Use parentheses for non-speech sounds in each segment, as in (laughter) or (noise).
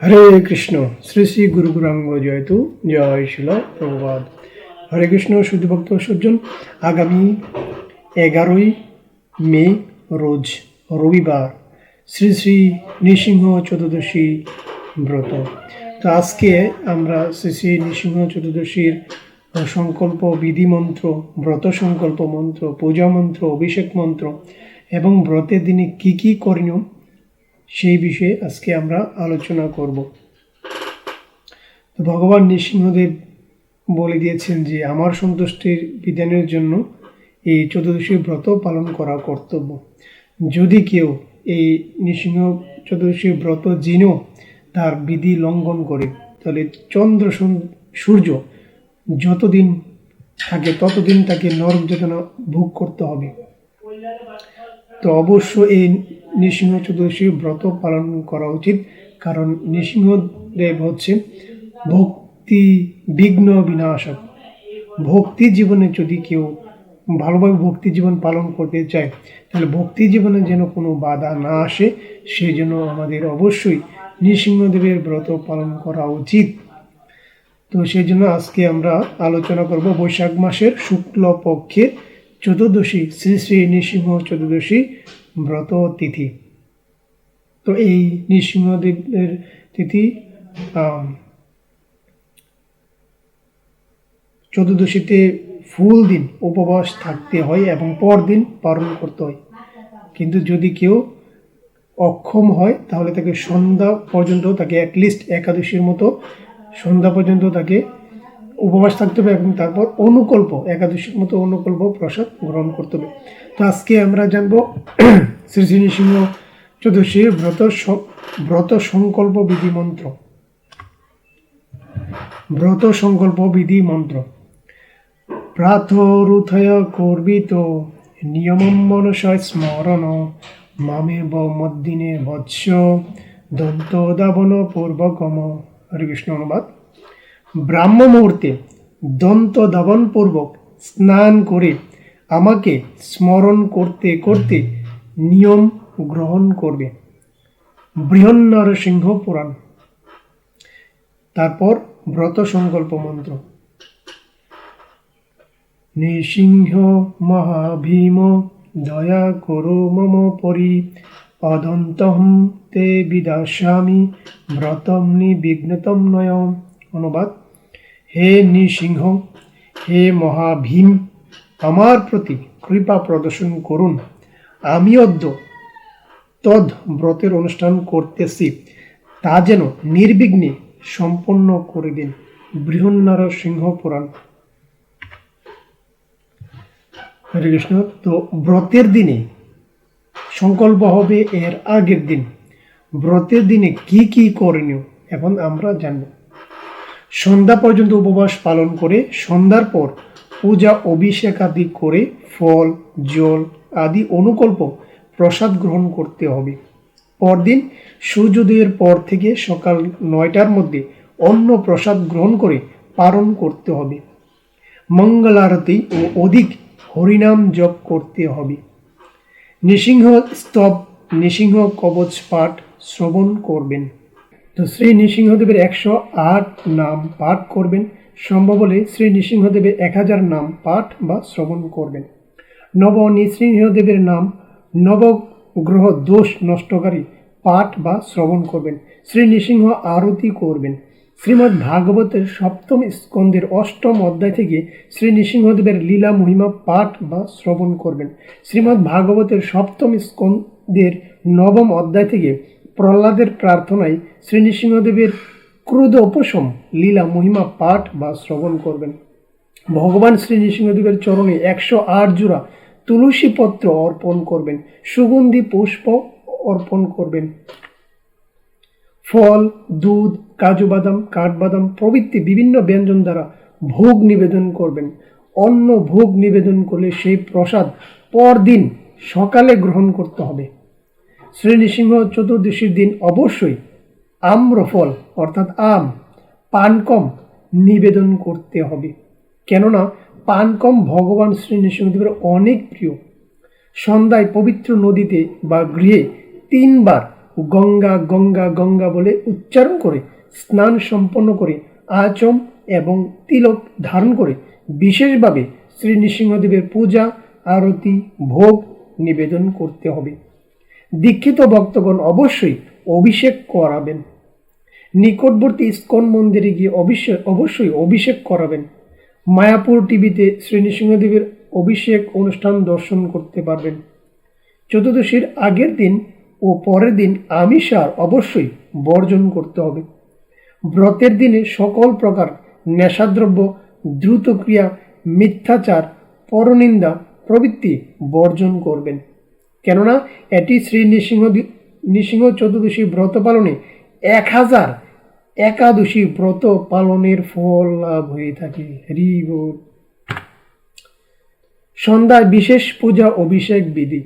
হরে কৃষ্ণ, শ্রী শ্রী গুরু গুরাঙ্গ জয়তু জয় শিল প্রভুবাদ হরে কৃষ্ণ শুদ্ধভক্ত সজ্জন, আগামী এগারোই মে রোজ রবিবার শ্রী শ্রী নৃসিংহ চতুর্দশী ব্রত। তো আজকে আমরা শ্রী শ্রী নৃসিংহ চতুর্দশীর সংকল্প বিধি মন্ত্র ব্রত সংকল্প মন্ত্র, পূজা মন্ত্র, অভিষেক মন্ত্র এবং ব্রতের দিনে কি কি করণীয় সেই বিষয়ে আজকে আমরা আলোচনা করব। ভগবান নৃসিংহদেব বলে দিয়েছেন যে, আমার সন্তুষ্টির বিধানের জন্য এই চতুর্দশী ব্রত পালন করা কর্তব্য। যদি কেউ এই নৃসিংহ চতুর্দশী ব্রত জেনেও তার বিধি লঙ্ঘন করে, তাহলে চন্দ্র সূর্য- যতদিন থাকে, ততদিন তাকে নরক যাতনা ভোগ করতে হবে। তো অবশ্য এই নৃসিংহ চতুর্দশী ব্রত পালন করা উচিত, কারণ নৃসিংহদেব হচ্ছে ভক্তি বিঘ্ন বিনাশক। ভক্তি জীবনে যদি কেউ ভালোভাবে ভক্তি জীবন পালন করতে চায়, তাহলে ভক্তি জীবনে যেন কোনো বাধা না আসে, সেই জন্য আমাদের অবশ্যই নৃসিংহদেবের ব্রত পালন করা উচিত। তো সেই জন্য আজকে আমরা আলোচনা করব বৈশাখ মাসের শুক্ল পক্ষের চতুর্দশী, শ্রী শ্রী নৃসিংহ চতুর্দশী ব্রত তিথি। তো এই নৃসিংহদেবের তিথি চতুর্দশীতে ফুল দিন উপবাস থাকতে হয় এবং পরদিন পালন করতে হয়। কিন্তু যদি কেউ অক্ষম হয়, তাহলে তাকে সন্ধ্যা পর্যন্ত তাকে অ্যাটলিস্ট একাদশীর মতো সন্ধ্যা পর্যন্ত তাকে উপবাস থাকতে হবে এবং তারপর অনুকল্প, একাদশীর মতো অনুকল্প প্রসাদ গ্রহণ করতে হবে। তো আজকে আমরা জানব (clears throat) শ্রী শ্রী নৃসিংহ চতুর্দশীর ব্রত ব্রত সংকল্প বিধি মন্ত্র। ব্রত সংকল্প বিধি মন্ত্র। প্রাথরুথয় কর্বিত নিয়মম মনসয় স্মরণ। মামেব মদ্দিনে বৎস দন্ত দাবন পূর্বকম। হরে কৃষ্ণ, অনুবাদ। ব্রাহ্ম মুহূর্তে দন্ত দাবন পূর্বক স্নান করে আমাকে স্মরণ করতে করতে নিয়ম গ্রহণ করবে। বৃহন্নর সিংহ পুরাণ। তারপর ব্রত সংকল্প মন্ত্র। নৃসিংহ মহাভীম, দয়া করো মম পরি অদন্তহম তে বিদাস্যামি, ব্রতম নিবিঘ্নতম নয় অনুবাদ। হে নৃসিংহ, হে মহাভীম আমার প্রতি কৃপা প্রদর্শন করুন। আমি অদ্য তদ ব্রতের অনুষ্ঠান করতেছি, তা যেন নির্বিঘ্নে সম্পন্ন করে দিন বৃহন্নর সিংহ পুরাণ হরে কৃষ্ণ, তো ব্রতের দিনে সংকল্প হবে এর আগের দিন। ব্রতের দিনে কি কি করণীয় এখন আমরা জানব। সন্ধ্যা পর্যন্ত উপবাস পালন করে সন্ধ্যার পর পূজা, অভিষেক আদি করে ফল, জল আদি অনুকল্প প্রসাদ গ্রহণ করতে হবে। পরদিন সূর্যোদয়ের পর থেকে সকাল নয়টার মধ্যে অন্য প্রসাদ গ্রহণ করে পালন করতে হবে। মঙ্গলারতি ও অধিক হরিনাম জপ করতে হবে। নৃসিংহ স্তব, নৃসিংহ কবচ পাঠ শ্রবণ করবেন। তো শ্রী নৃসিংহদেবের একশো আট নাম পাঠ করবেন। সম্ভব হলে শ্রী নৃসিংহদেবের এক হাজার নাম পাঠ বা শ্রবণ করবেন। নব নৃসিংহদেবের নাম নবগ্রহ দোষ নষ্টকারী পাঠ বা শ্রবণ করবেন। শ্রী নৃসিংহ আরতি করবেন। শ্রীমদ্ ভাগবতের সপ্তম স্কন্দের অষ্টম অধ্যায় থেকে শ্রী নৃসিংহদেবের লীলা মহিমা পাঠ বা শ্রবণ করবেন। শ্রীমদ্ ভাগবতের সপ্তম স্কন্দের নবম অধ্যায় থেকে প্রহ্লাদের প্রার্থনায় শ্রী নৃসিংহদেবের ক্রোধ উপশম লীলা, মহিমা, পাঠ বা শ্রবণ করবেন। ভগবান শ্রী নৃসিংহদেবের চরণে একশো আট জোড়া তুলসী পত্র অর্পণ করবেন, সুগন্ধি পুষ্প অর্পণ করবেন। ফল, দুধ, কাজু বাদাম কাঠবাদাম প্রভৃতি বিভিন্ন ব্যঞ্জন দ্বারা ভোগ নিবেদন করবেন। অন্য ভোগ নিবেদন করলে সেই প্রসাদ পরদিন সকালে গ্রহণ করতে হবে। শ্রী নৃসিংহ চতুর্দশীর দিন অবশ্যই আম্রফল, অর্থাৎ আম, পানকম নিবেদন করতে হবে। কেননা, পানকম ভগবান শ্রী নৃসিংহদেবের অনেক প্রিয়। সন্ধ্যায় পবিত্র নদীতে বা গৃহে তিনবার গঙ্গা গঙ্গা গঙ্গা বলে উচ্চারণ করে, স্নান সম্পন্ন করে, আচম এবং তিলক ধারণ করে, বিশেষভাবে শ্রী নৃসিংহদেবের পূজা, আরতি, ভোগ নিবেদন করতে হবে। দীক্ষিত ভক্তগণ অবশ্যই অভিষেক করাবেন। নিকটবর্তী ইস্কন মন্দিরে গিয়ে অবশ্যই অবশ্যই অভিষেক করাবেন। মায়াপুর টিভিতে শ্রী নৃসিংহদেবের অভিষেক অনুষ্ঠান দর্শন করতে পারবেন। চতুর্দশীর আগের দিন ও পরের দিন আমিষ আর অবশ্যই বর্জন করতে হবে। ব্রতের দিনে সকল প্রকার নেশাদ্রব্য, দ্রুতক্রিয়া, মিথ্যাচার, পরনিন্দা প্রভৃতি বর্জন করবেন। কেননা, এটি শ্রী নৃসিংহ দি- নৃসিংহ চতুর্দশী ব্রত পালনে এক হাজার একাদশী ব্রত পালনের ফল লাভ হয়ে থাকে হরি। সন্ধ্যায় বিশেষ পূজা, অভিষেক বিধি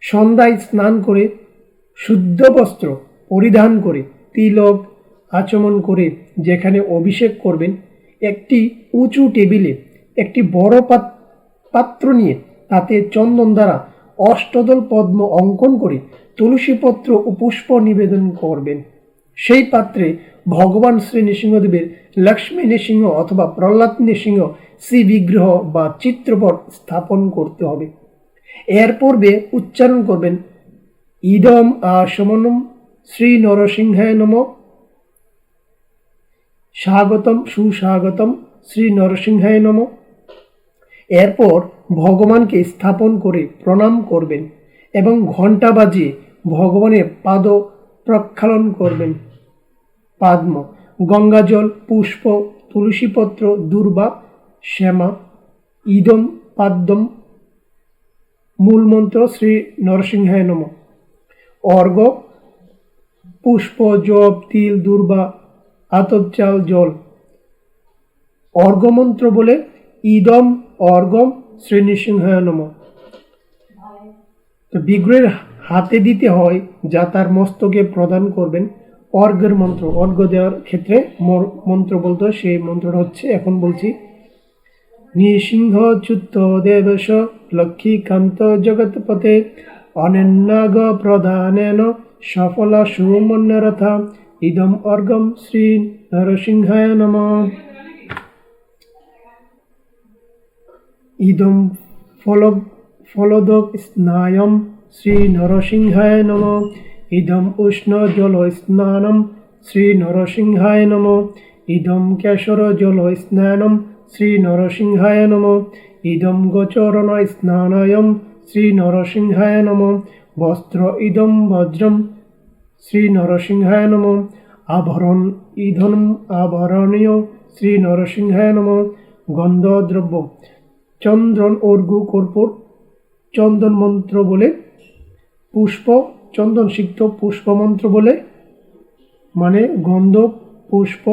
সন্ধ্যায় স্নান করে শুদ্ধ বস্ত্র পরিধান করে তিলক আচমন করে যেখানে অভিষেক করবেন, একটি উঁচু টেবিলে একটি বড় পাত- পাত্র নিয়ে তাতে চন্দন দ্বারা অষ্টদল পদ্ম অঙ্কন করে তুলসীপত্র ও পুষ্প নিবেদন করবেন। সেই পাত্রে ভগবান শ্রী নৃসিংহদেবের লক্ষ্মী নৃসিংহ অথবা প্রহ্লাদ নৃসিংহ শ্রী বিগ্রহ বা চিত্রপট স্থাপন করতে হবে। এর পূর্বে উচ্চারণ করবেন, ইদম আসমনম শ্রী নরসিংহায় নম। স্বাগতম, সুস্বাগতম, শ্রী নরসিংহায় নম। এরপর ভগবানকে স্থাপন করে প্রণাম করবেন এবং ঘণ্টা বাজিয়ে ভগবানের পাদ প্রক্ষালন করবেন। পাদ্ম, গঙ্গাজল, পুষ্প, তুলসীপত্র, দুর্বা, শ্যামা, ইদম পাদ্যম মূলমন্ত্র শ্রী নরসিংহায় নম। অর্ঘ, পুষ্প, জপ, তিল, দুর্বা, আতপ চাল, জল। অর্ঘমন্ত্র বলে ইদম অর্ঘম শ্রী নৃসিংহায় নম। তো বিগ্রহের হাতে দিতে হয় যা তার মস্তকে প্রদান করবেন। অর্ঘের মন্ত্র অর্ঘ দেওয়ার ক্ষেত্রে মন্ত্র বলতে সেই মন্ত্রটা হচ্ছে, এখন বলছি, নৃসিংহ চ্যুত দেবশ লক্ষ্মীকান্ত জগৎপতে অনন্যাগ প্রধানেন সফল সুমন্যরথা। ইদম অর্গম শ্রী নরসিংহায় নম। ইদম ফল ফলদক স্নায়ম শ্রী নরসিংহায় নম। ইদম উষ্ণ জল স্নানম শ্রী নরসিংহায় নম। ইদম কেশর জল স্নানম শ্রী নরসিংহায় নম। ইদম গোচরণ স্নানায়ম শ্রী নরসিংহায় নম। বস্ত্র ইদম বজ্রম শ্রী নরসিংহায় নম। আভরণ ইধনম আভরণীয় শ্রী নরসিংহায় নম। গন্ধদ্রব্য চন্দন অর্ঘু কর্পূর, চন্দন মন্ত্র বলে, পুষ্প, চন্দন সিক্ত পুষ্প মন্ত্র বলে মানে গন্ধ, পুষ্প,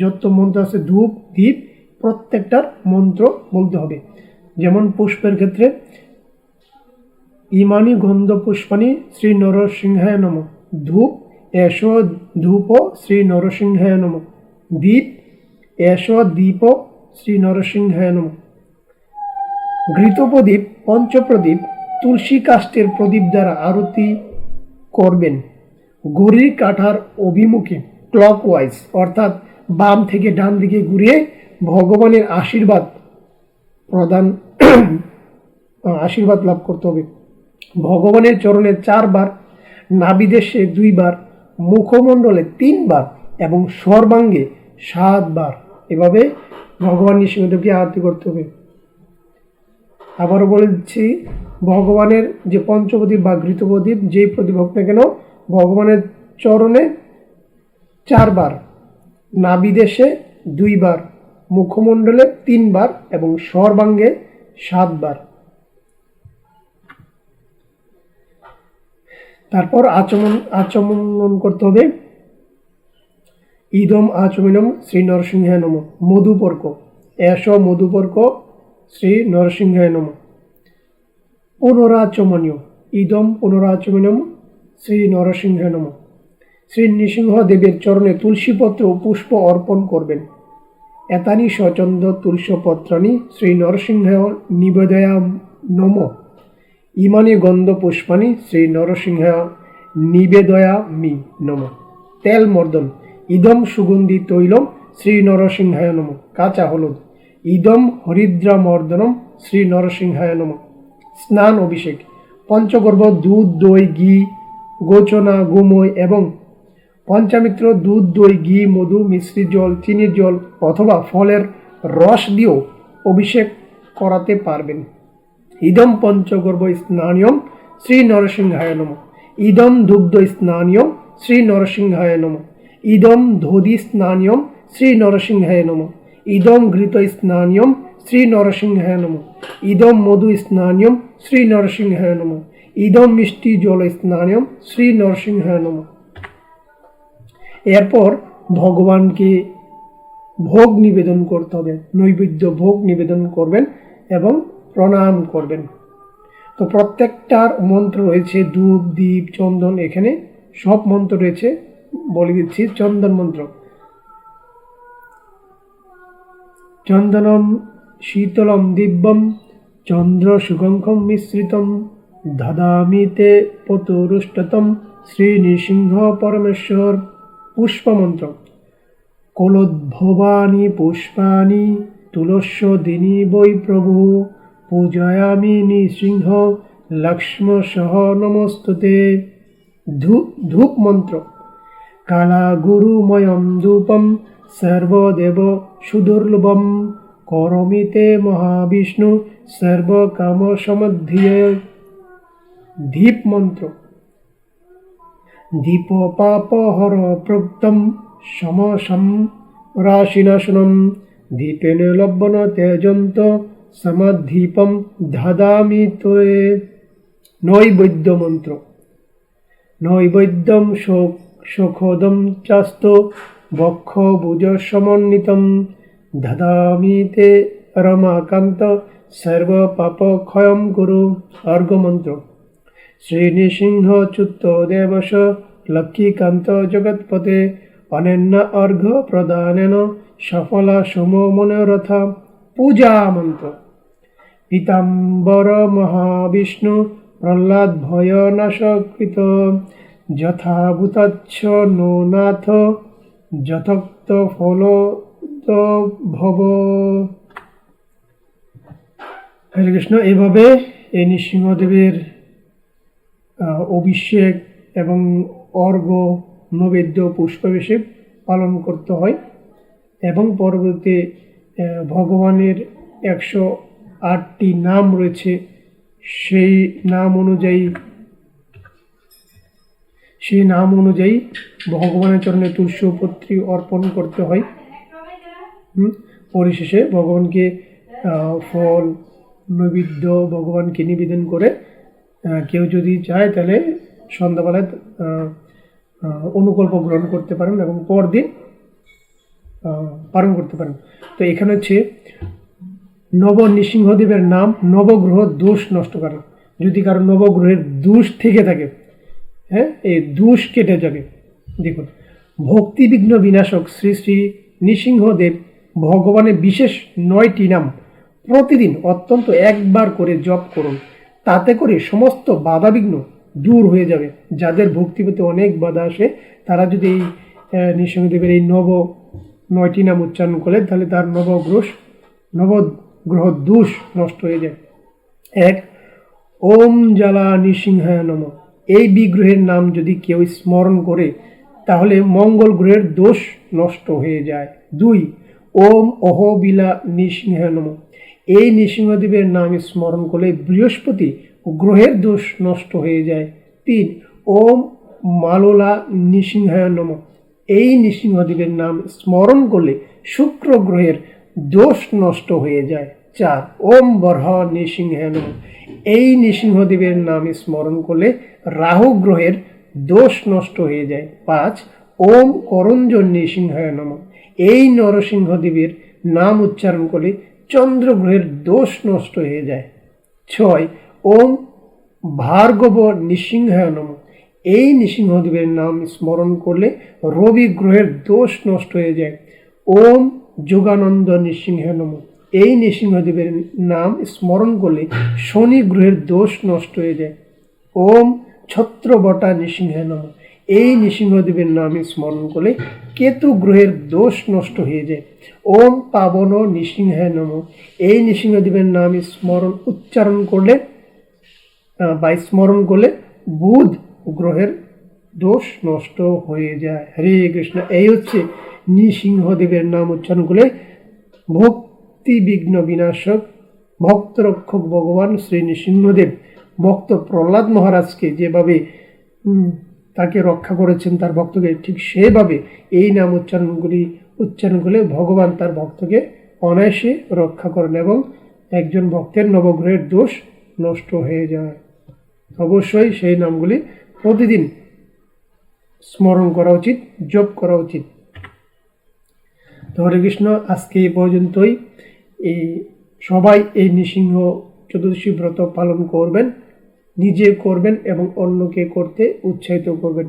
যত মন্ত্র আছে ধূপ দ্বীপ প্রত্যেকটার মন্ত্র বলতে হবে। যেমন পুষ্পের ক্ষেত্রে, ইমানি গন্ধ পুষ্পানি শ্রী নরসিংহায় নম। ধূপ এস ধূপ শ্রী নরসিংহায় নম। দ্বীপ এস দীপ শ্রী নরসিংহায় নম। ঘৃতপ্রদীপ, পঞ্চপ্রদীপ, তুলসী কাষ্টের প্রদীপ দ্বারা আরতি করবেন। ঘড়ির কাঠার অভিমুখে ক্লকওয়াইজ অর্থাৎ বাম থেকে ডান দিকে ঘুরিয়ে ভগবানের আশীর্বাদ প্রদান, (clears throat) আশীর্বাদ লাভ করতে হবে। ভগবানের চরণে চারবার নাবিদেশে দুইবার, মুখমণ্ডলে তিনবার এবং সর্বাঙ্গে সাতবার। এভাবে ভগবান নৃসিংহদেবকে আরতি করতে হবে। আবারও বলে দিচ্ছি ভগবানের যে পঞ্চপ্রদীপ বা ঘৃতপ্রদীপ যেই প্রদীপ হোক না কেন, ভগবানের চরণে চারবার, নাবিদেশে দুইবার, মুখমণ্ডলে তিনবার এবং সর্বাঙ্গে সাতবার। তারপর আচমন আচমন করতে হবে। ইদম আচমিনম শ্রী নরসিংহায় নম। মধুপর্ক। এস মধুপর্ক শ্রী নরসিংহায় নম। পুনরাচমনীয়, ইদম পুনরাচমনম শ্রী নরসিংহায় নম। শ্রী নৃসিংহদেবের চরণে তুলসীপত্র ও পুষ্প অর্পণ করবেন। এতানি সচন্দ তুলসপত্রানি শ্রী নরসিংহ নিবেদয়া নম। ইমানি গন্ধ পুষ্পানি শ্রী নরসিংহ নিবেদয়া মি নম। তেল মর্দন, ইদম সুগন্ধি তৈলম শ্রী নরসিংহায় নম। কাঁচা হলুদ। ইদম হরিদ্রা মর্দনম শ্রী নরসিংহায় নম। স্নান, অভিষেক। পঞ্চগর্ভ, দুধ, দই, ঘি, গোচনা গোময় এবং পঞ্চামিত্র, দুধ, দই, ঘি, মধু, মিশ্রিত জল চিনির জল অথবা ফলের রস দিয়েও অভিষেক করাতে পারবেন। ইদম পঞ্চগর্ভ স্নানীয়ম শ্রী নরসিংহায় নম। ইদম দুগ্ধ স্নানীয়ম শ্রী নরসিংহায় নম। ইদম ধোদি স্নানীয়ম শ্রী নরসিংহায় নম। ইদম ঘৃত স্নানীয়ম শ্রী নরসিংহায় নম ইদম মধু স্নানীয়ম শ্রী নরসিংহায় নম ইদম মিষ্টি জল স্নানীয়ম শ্রী নরসিংহায় নম এরপর ভগবানকে ভোগ নিবেদন করতে হবে, নৈবেদ্য ভোগ নিবেদন করবেন এবং প্রণাম করবেন। তো প্রত্যেকটার মন্ত্র রয়েছে, ধূপ, দীপ, চন্দন, এখানে সব মন্ত্র রয়েছে, বলে দিচ্ছি, চন্দন মন্ত্র। চন্দনম শীতলম দিব্যম চন্দ্র সুগঙ্খম মিশ্রিতম দদামি তে পতুরুষ্টতম শ্রী নৃসিংহ পরমেশ্বর। পুষ্পমন্ত্র কোলোদ্ভবানি পুষ্পানি তুলস্য দিনী বৈ প্রভু। পূজয়ামি নৃসিংহ লক্ষ্ম সহ নমস্তুতে। ধূপ মন্ত্র কালা গুরুময়ম ধূপম সর্বদেব সুদুর্লভম করমিতে মহাবিষ্ণু সর্বকাম সমধিয়ে দীপ মন্ত্র দীপ পাপহর প্রক্তম সমসম রাশিনাশনম, দীপেন লব্বন তেজন্ত সমাধীপম ধাদামি তোয়ে নৈবৈদ্য মন্ত্র। নৈবৈদ্যম শোক শোখোদম চাস্ত বক্ষ ভুজ সমন্বিতম দদামি তে রমাকান্ত সর্বপাপক্ষয়ম গুরু অর্ঘমন্ত্র শ্রীনৃসিংহচ্যুত দেবস লক্ষ্মীকান্ত জগৎপতে অনন্য অর্ঘ প্রদানেন সফলা সম মনোরথ পূজা মন্ত্র পীতাম্বর মহাবিষ্ণু প্রহ্লাদ ভয় নাশকৃত যথাভূতাচ্ছ নো নাথ যথক্ত ফল ভব হরে কৃষ্ণ এইভাবে এই নৃসিংহদেবের অভিষেক এবং অর্ঘ নৈবেদ্য পুষ্পাভিষেক পালন করতে হয় এবং পরবর্তী আহ, ভগবানের একশো আটটি নাম রয়েছে। সেই নাম অনুযায়ী সেই নাম অনুযায়ী ভগবানের চরণে তুলসীপত্রী অর্পণ করতে হয়। পরিশেষে ভগবানকে ফল, নৈবেদ্য ভগবানকে নিবেদন করে কেউ যদি চায় তাহলে সন্ধ্যাবেলায় অনুকল্প গ্রহণ করতে পারেন এবং পরদিন পালন করতে পারেন। তো এখানে হচ্ছে নব নৃসিংহদেবের নাম নবগ্রহ দোষ নষ্ট করে। যদি কারও নবগ্রহের দোষ থেকে থাকে হ্যাঁ? এই দোষ কেটে যাবে। দেখুন, ভক্তিবিঘ্ন বিনাশক শ্রী শ্রী নৃসিংহদেব ভগবানের বিশেষ নয়টি নাম প্রতিদিন অত্যন্ত একবার করে জপ করুন। তাতে করে সমস্ত বাধাবিঘ্ন দূর হয়ে যাবে। যাদের ভক্তি পেতে অনেক বাধা আসে, তারা যদি এই নৃসিংহদেবের এই নব নয়টি নাম উচ্চারণ করে তাহলে তার নবগ্রহ নবগ্রহ দোষ নষ্ট হয়ে যায়। এক, ওম জ্বালা নৃসিংহায় নম। এই বিগ্রহের নাম যদি কেউ স্মরণ করে, তাহলে মঙ্গল গ্রহের দোষ নষ্ট হয়ে যায়। দুই, ওম অহবিলা নৃসিংহায় নম। এই নৃসিংহদেবের নাম স্মরণ করলে বৃহস্পতি গ্রহের দোষ নষ্ট হয়ে যায়। তিন, ওম মালোলা নৃসিংহায় নম। এই নৃসিংহদেবের নাম স্মরণ করলে শুক্র গ্রহের দোষ নষ্ট হয়ে যায়। চার, ওম বরহ নৃসিংহায় নম। এই নৃসিংহদেবের নাম স্মরণ করলে রাহু গ্রহের দোষ নষ্ট হয়ে যায়। পাঁচ, ওম করঞ্জন নৃসিংহায় নম। এই নরসিংহদেবের নাম উচ্চারণ করলে চন্দ্র গ্রহের দোষ নষ্ট হয়ে যায়। ছয়, ওম ভার্গব নৃসিংহায় নম। এই নৃসিংহদেবের নাম স্মরণ করলে রবি গ্রহের দোষ নষ্ট হয়ে যায়। ওম যোগানন্দ নৃসিংহায় নম। এই নৃসিংহদেবের নাম স্মরণ করলে শনি গ্রহের দোষ নষ্ট হয়ে যায়। ওম ছত্রবটা নৃসিংহে নম এই নৃসিংহদেবের নাম স্মরণ করলে কেতু গ্রহের দোষ নষ্ট হয়ে যায়। ওম পাবন নৃসিংহে নম এই নৃসিংহদেবের নাম স্মরণ উচ্চারণ করলে বা স্মরণ করলে বুধ গ্রহের দোষ নষ্ট হয়ে যায়। হরে কৃষ্ণ। এই হচ্ছে নৃসিংহদেবের নাম উচ্চারণ করলে ভক্তি বিঘ্ন বিনাশক ভক্তরক্ষক ভগবান শ্রী নৃসিংহদেব ভক্ত প্রহ্লাদ মহারাজকে যেভাবে তাকে রক্ষা করেছেন তার ভক্তকে, ঠিক সেভাবে এই নাম উচ্চারণগুলি, উচ্চারণ করলে ভগবান তার ভক্তকে অনায়াসে রক্ষা করেন এবং একজন ভক্তের নবগ্রহের দোষ নষ্ট হয়ে যায়। অবশ্যই সেই নামগুলি প্রতিদিন স্মরণ করা উচিত, জপ করা উচিত। হরে কৃষ্ণ, আজকে এই পর্যন্তই। এই সবাই এই নৃসিংহ চতুর্দশী ব্রত পালন করবেন। নিজে করবেন এবং অন্যকে করতে উৎসাহিত করবেন।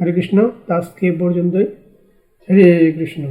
হরে কৃষ্ণ তাস্কে পর্যন্তই। হরে কৃষ্ণ।